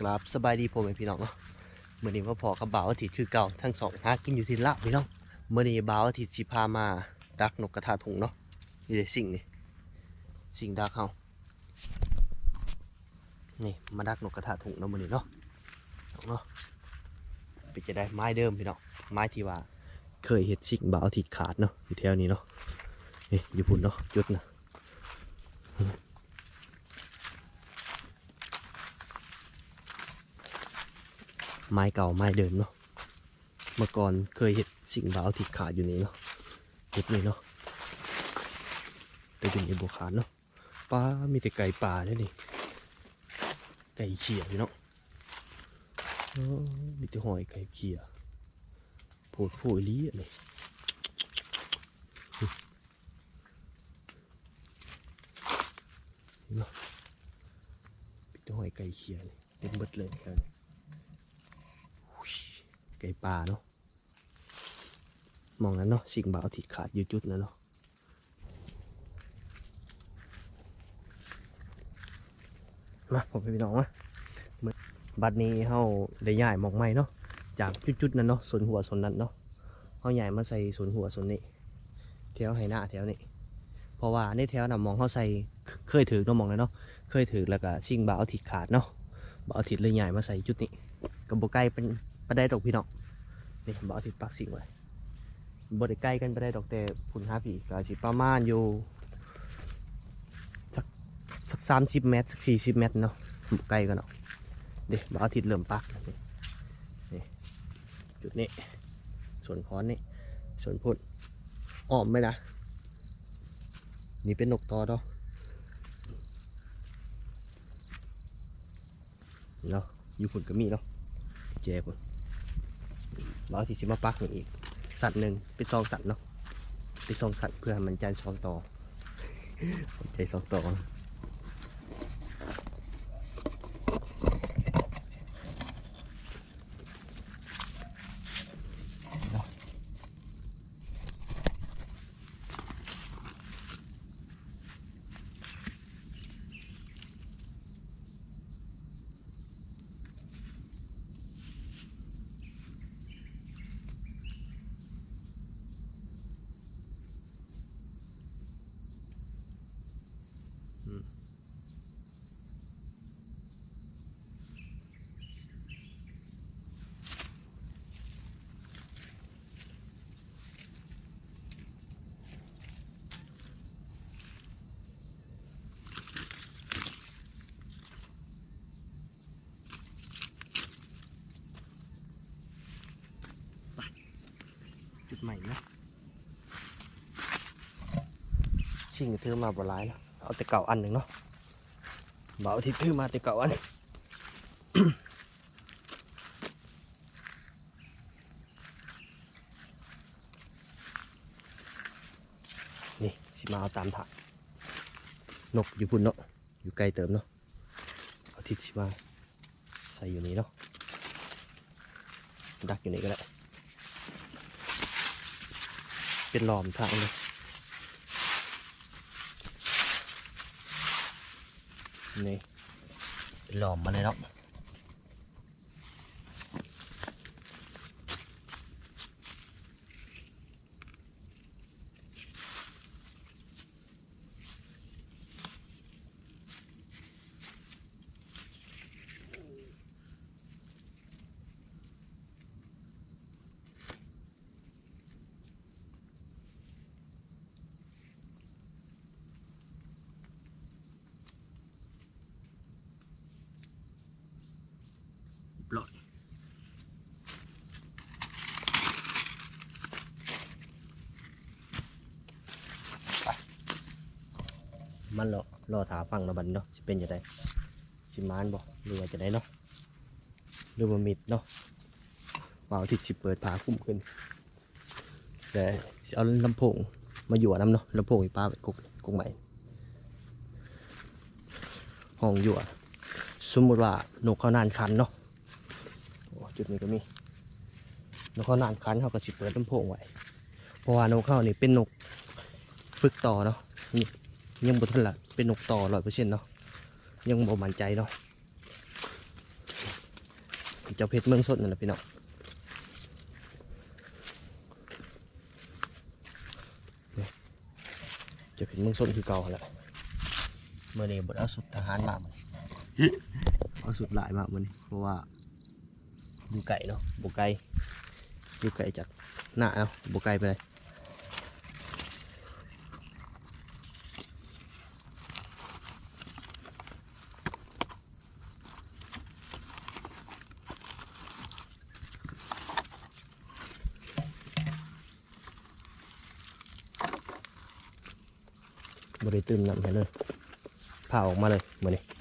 กราบสบายดีพ่อแม่พี่น้องเนาะเมื่อนี้พ่อพอกับบ่าวอาทิตย์คือเก่าทั้งสองหากินอยู่ที่ละพี่น้องเมื่อนี้บ่าวอาทิตย์สิพามาดักนกกระทาถุงเนาะนี่เลยสิ่งนี่สิ่งดักเฮานี่มาดักนกกระทาถุงเนาะเมื่อนี้เนาะเนาะเป็นจะได้ไม้เดิมพี่น้องไม้ที่ว่าเคยเห็ดสิ่งบ่าวอาทิตย์ขาดเนาะอยู่แถวนี้เนาะนี่อยู่พุ่นเนาะจุดนะ ไม้เก่าไม้เดิมเนาะเมื่อก่อนเคยเห็ดสิ่งบาวที่ขาดอยู่นี่เนาะเห็ดนี่เนาะแต่อยู่ในบัวขาดเนาะปลามีแต่ไก่ป่าเนี่ยนี่ไก่เขียพี่เนาะอ๋อมีแต่หอยไก่เขียโผดโผยลี้อะไรเนาะมีแต่หอยไก่เขียเต็มเบิดเลยครับ ก่ป่าเนาะมองนั้นเนาะสิ่งบ่าวที่ขาดอยู่จุดนั้นเนาะมาผมไปพี่น้องมาบัดนี้เฮาได้ย้ายมองใหม่เนาะจากจุดๆนั้นเนาะส่วนหัวส่วนนั้นเนาะเฮาย้ายมาใส่ส่วนหัวส่วนนี้แถวไหหน้าแถวนี้เพราะว่าในแถวน่ะมองเฮาใส่เคยถือเนาะมองนั้นเนาะเคยถือแล้วก็สิ่งบ่าวที่ขาดเนาะบ่าวที่เลยย้ายมาใส่จุดนี้ก็บ่ไกลเป็นไปได้ดอกพี่น้อง นี่บ่เอาติดปากสิงไว้บ่ได้ใกล้กันไปได้ดอกแต่พุ่นห้าผีก็สิประมาณอยู่สักสักสามสิบเมตรสักสี่สิบเมตรเนาะใกล้กันเนาะเดี๋ยวบ่เอาติดเริ่มปักนี่จุดนี้ ส่วนค้อนนี่ส่วนพุ่นอ้อมไหมนะนี่เป็นนกตอเนาะเนาะอยู่พุ่นก็มีเนาะเจ็ ร้อยสี่สิบมาปักหนึ่งอีก สัตว์หนึ่งเป็นสองสัตว์เนาะเป็นสองสัตว์เพื่อมันใจซองต่อใจซองต่อ ใหม่นะชิงถือมาบ่ร้ายเนาะเอาแต่เก่าอันหนึ่งเนาะเบาที่ถือมาแต่เก่าอันนี่สิมาเอาตามถักนกอยู่พุ่นเนาะอยู่ไกลเติมเนาะเอาทิศสิมาใส่อยู่นี่เนาะดักอยู่นี่ก็ได้ เป็นหลอมทางเลยนี่เป็นหลอมมาเลยเนาะ ปล่อยมันรอรอถาฟังเนะบันเนาะจะเป็นจะได้สิมานบ่หรือว่าจะได้เนาะหรือว่ามิดเนาะเปล่าที่สิเปิดผาคุ้มขึ้นแต่เอาลำโพงมาอยู่น้ำเนาะลำโพงอีป้าไปกุกกุกใหม่ห้องอยู่สมมติว่านกเขานานคันเนาะ จุดนี้ก็มีนกเขานานคันเขาก็สิเปิดลำโพงไว้เพราะว่านกเขานี่เป็นนกฝึกต่อเนาะนี่ยังบ่ทันละเป็นนกต่อร้อยเปอร์เซ็นต์เนาะยังบ่มั่นใจเนาะเจ้าเพชรเมืองสดนั่นแหละพี่น้องเจ้าเพชรเมืองสดคือเก่าแหละเมื่อนี้บดเอาสุดทหารมามื้อนี้เอาสุดหลายมากมันเพราะว่า อยู่ไก่เนาะบุกไก่อยู่ไก่จากหน้าเนาะบุกไก่ไปเลยบริตื่นนำไปเลยผ่าออกมาเลยมานี่เอา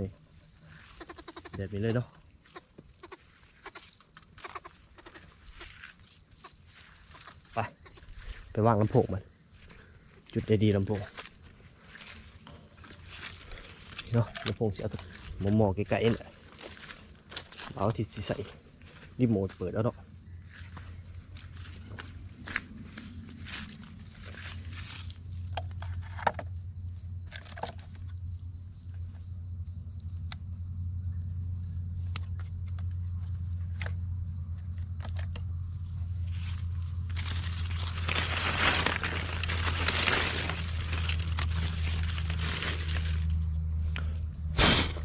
นี่เด็ดไปเลยเนาะไปไปวางลำโพงมัน จุดได้ดีลำโพงเนาะลำโพงเสียตัวมอมอๆไกลๆนี่แหละเอาที่สิใส่รีโมทเปิดแล้วเนาะ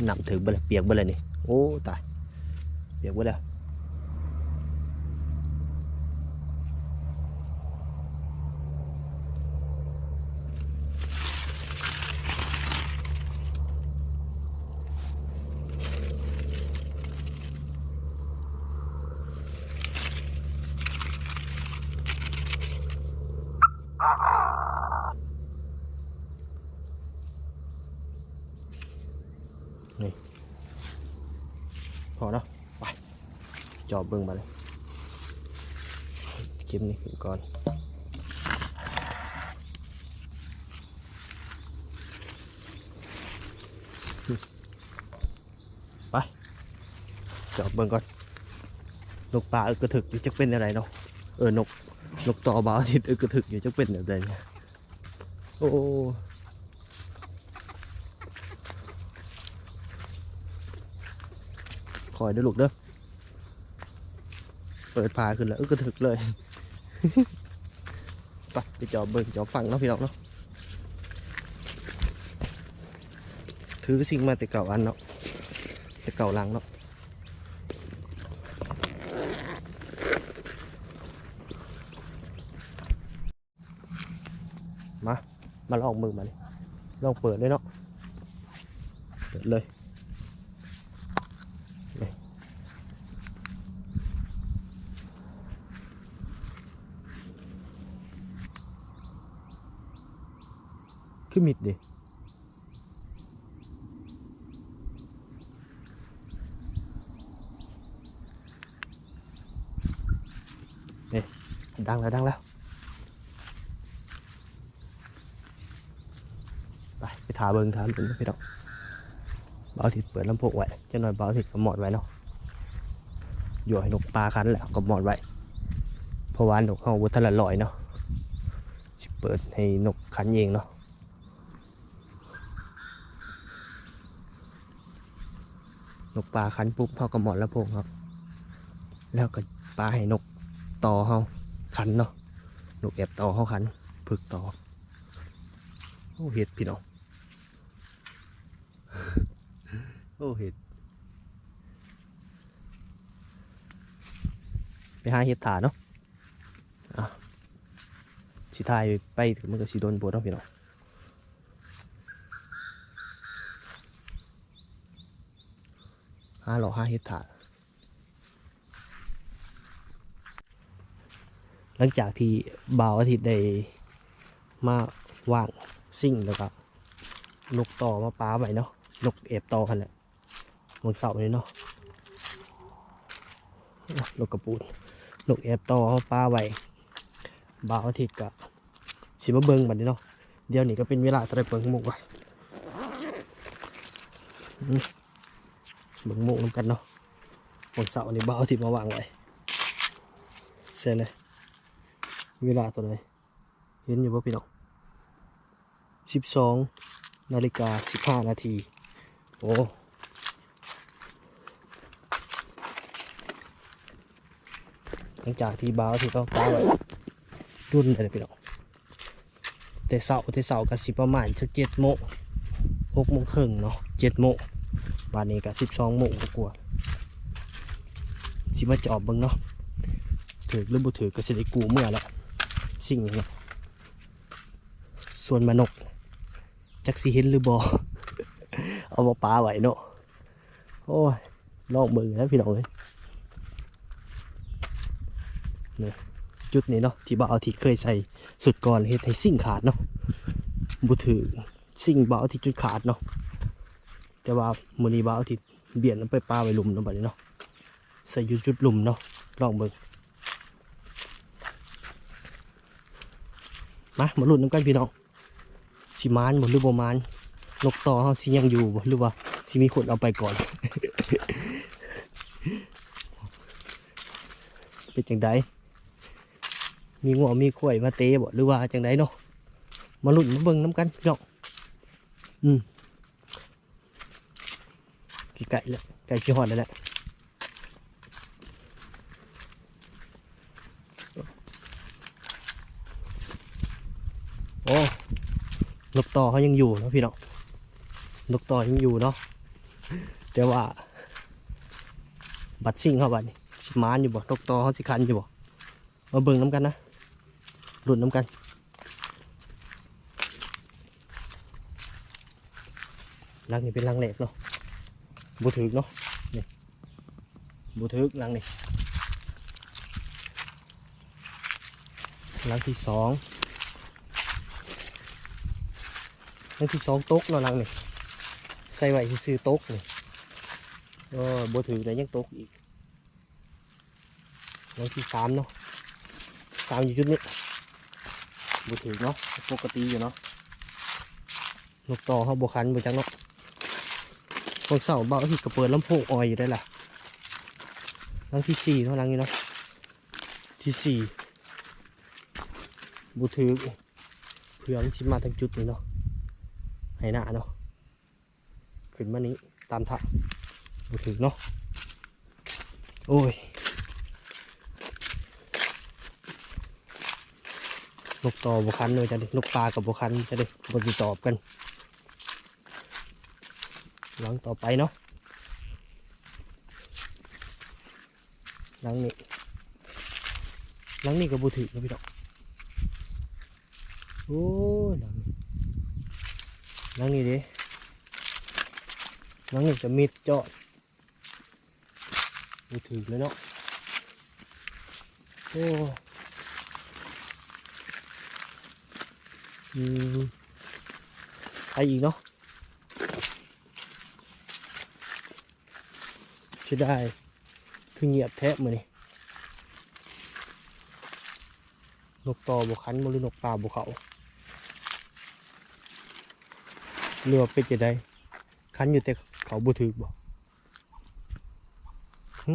นำถึงเบลยเปียกเบลยนี่โอ้ตายเปียกเบล จอบเบิ่งมาเลยคลิปนี้ขึ้นก่อนไปจอบเบิ่งก่อนนกป่าอึกกระถึกอยู่จะเป็นอะไรเนาะเออนกนกต่อบาวทิศอึกกระถึกอยู่จะเป็นอะไรเนี่ยโอ้คอยเด้อลูกเด้อ เปิดพาขึ้นแล้วกกระถึกเลยไปไปจอบเบิ่งจอบฟังเนาะพี่น้องเนาะถือสิ่งมาแต่เก่าอันเนาะแต่เก่าลังเนาะมา มาลองมือมาเลยลองเปิดเลยเนาะเปิดเลย มิดดินี่ดังแล้วดังแล้วไปไปถาเบิงถาเบิงพี่ดอกเบาทิดเปิดลำโพงไว้จะหน่อยเบาทิดก็หมอดไว้เนาะอยู่ให้นกปลาคันแหละก็หมอดไว้เพราะว่านกเขาวัฒนละลอยเนาะเปิดให้นกคันเองเนาะ นกปลาคันปุ๊บเขาก็หมอนแล้วพงครับ แล้วก็ปลาให้นกต่อเขาคันเนาะนกแอบต่อเขาคันฝึกต่อโอ้เห็ดพี่น้องโอ้เห็ดไปหาเห็ดถาเนาะอะสิทายไปถึงมันก็สิโดนปวดเนาะพี่น้อง ห้าหล่อห้าเฮดถาหลังจากที่บ่าวอาทิตย์ได้มาว่างซิ่งแล้วก็นกต่อมาป้าไว้เนาะนกเอฟต่อกันแหละมันเสาร์นี้เนาะนกกระปูนนกเอฟต่อเขาป้าไว้บ่าวอาทิตย์กับสิมาเบิงบัดนี้เนาะเดี๋ยวนี้ก็เป็นเวลาจะได้เปิงหมกไว้ เบิ่งโมงนำกันเนาะวันเสาร์นี่บ้าเอาทิตย์มาวางไว้ใช่เลยเวลาตัวไหนเห็นอยู่ป่ะพี่น้องสิบสองนาฬิกาสิบห้านาทีโอ้หลังจากที่บ้าวที่เขาป้าไว้รุ่นเลยพี่น้องแต่เสาร์แต่เสาร์ก็สิประมาณสักเจ็ดโมงหกโมงครึ่งเนาะเจ็ดโมง วันนี้ก็สิบสองโมงกว่าสิมาจอบเบิ่งเนาะถือหรือบ่ถือก็สิได้กูเมื่อละสิ่งนี้เนาะส่วนมานก จักสิเห็นหรือบ่เอามาปลาไหวเนาะโอ้ยลองเบิ่งนะพี่น้องเอ้ยจุดนี้เนาะที่บ่าวที่เคยใส่สุดก่อนเฮ็ดให้สิ่งขาดเนาะบุถือสิ่งบ่าวที่จุดขาดเนาะ แต่ว่ามือนี้บ่าวที่เบียนไปปลาไว้หลุมเนาะบัดนี้เนาะใส่ยู่จุดหลุมเนาะลองเบิ่งมามาลุ้นน้ำกันพี่น้องสิมานบ่หรือบ่มานนกต่อเฮาสิยังอยู่บ่หรือว่าสิมีคนเอาไปก่อน เป็นจังไดมีงัวมีข้วยมาเตะบ่หรือว่าจังไดเนาะมาลุ้นมาเบิ่งน้ำกันพี่น้องอืม ไก่ล้วไก่ชิฮอดแล้วแหละโอ้นกต่อเขายังอยู่นะพี่น้องนกต่อยังอยู่เนาะแต่ว่า บัดซิ่งเขาบัดนี่มานอยู่บ่นกต่อเขาสิคันอยู่บ่มาเบิ่งน้ำกันนะหลุดน้ำกันลังนี่เป็นลังเหล็กเนาะ บูถึกเนาะนี่บูถึกลังนี่ลังที่สองลังที่สองตกเนาะลังนี่ใส่ไว้ซื้อๆตกนี่เออบูถึกแต่ยังตกอีกลังที่สามเนาะสามอยู่จุดนี้บูถือเนาะปกติอยู่เนาะนกต่อเขาบวคันบวจังเนาะ พวกเสาเบาที่กระเปิดลำโพงออยอยู่ได้ล่ะลังที่สี่เท่าลังนี้เนาะที่สี่บูถือเพื่อมันชิมาทางจุดนี้เนาะให้หน้าเนาะขึ้นมานี้ตามทาบูถือเนาะโอ้ยนกต่อบุคันเลยจะดินกปลากับบุคันจะดิบนติดตอบกัน หลังต่อไปเนาะหลังนี้หลังนี้กับบุถือนะพี่ดอกโอ้หลังนี้หลังนี้เด้หลังนี้จะมิดจอดบุถือเลยเนาะโอ้อืมไปอีกเนาะ จะได้คือเงียบแทะมือนี่นกต่อบกคันบหรือนกป่าบกเขาเรือเป็นจะได้คันอยู่แต่เขาบุถือบ่หึ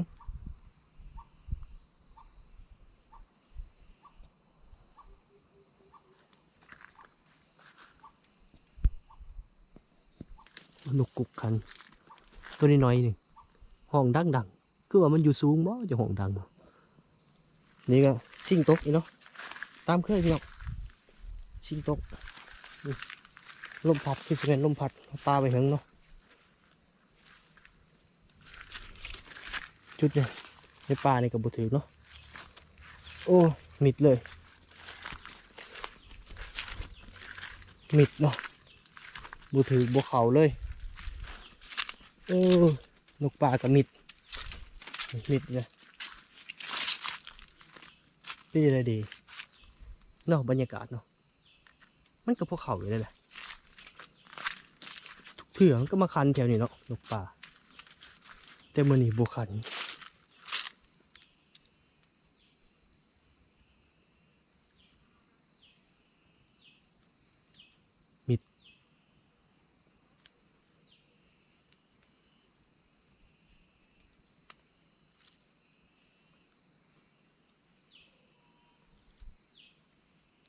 นกกุกคัน ตัวนี้น้อยหนึ่ง ห้องดังดังคือว่ามันอยู่สูงบ่จะห้องดังบ่นี่ก็ชิงตกอีเนาะตามเคยพี่น้องชิงตกลมพัดคือสิเป็นลมพัดปลาไปเหิงเนาะจุดเนี่ยในป่าในกับบุถือเนาะโอ้มิดเลยมิดเนาะบุถือบุเขาเลยเออ นกป่ากับมิด มิดเลยเป็นยังไรดีเนอะบรรยากาศเนาะ มันก็พวกเขาอยู่เลยแหละทุกเถื่อมันก็มาคันแถวนี้เนาะนกป่า แต่มันนี่บุคัน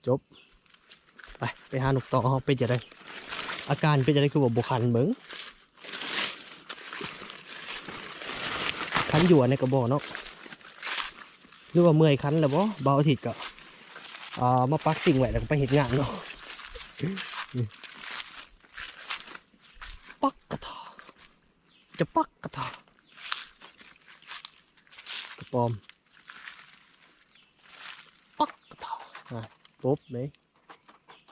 จบ ไป ไปหาหนกต่อเขาเป็นจะได้ อาการเป็นจะได้คือว่าบุคันเบิงคันอยู่ในกระบอกเนาะหรือว่าเมื่อยคันแล้วบ่เบาอาทิตย์ก็อ่ามาปักสิ่งไว้แล้วไปเห็นงานเนาะปักกระทอจะปักกระทอกระปอมปักกระทออะ ปุ๊บเลย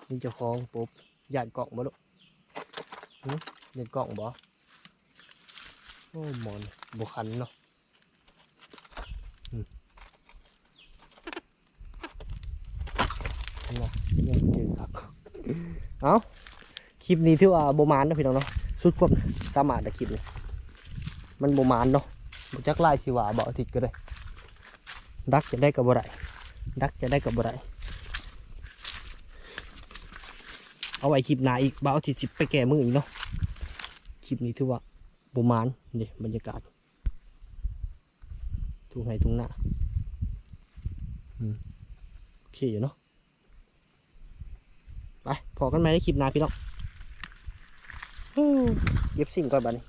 นี่เจ้าของปุ๊บหยาดกล่องบ่ลูกหึหยาดกล่องบ่โอ้หมอนบุคันเนาะยังเอครับเอาคลิปนี้ถือว่าโบมานนะพี่น้องเนาะสุดความสามารถในคลิปนี้มันโบมานเนาะบ่จักไล่สิว่าบ่อาทิตย์ก็ได้ดักจะได้กับบ่ได้ดักจะได้กับบ่ได้ เอาไว้คลิปหน้าอีกบ่าวอาทิตย์สิไปแก้มืออีกเนาะคลิปนี้ถือว่าโบมานนี่บรรยากาศทุ่งไห้ทุ่งหน้าอืมโอเคอยู่เนาะไปพอกันไหมในคลิปหน้าพี่น้องอืมเย็บสิ่งก่อนบัดนี้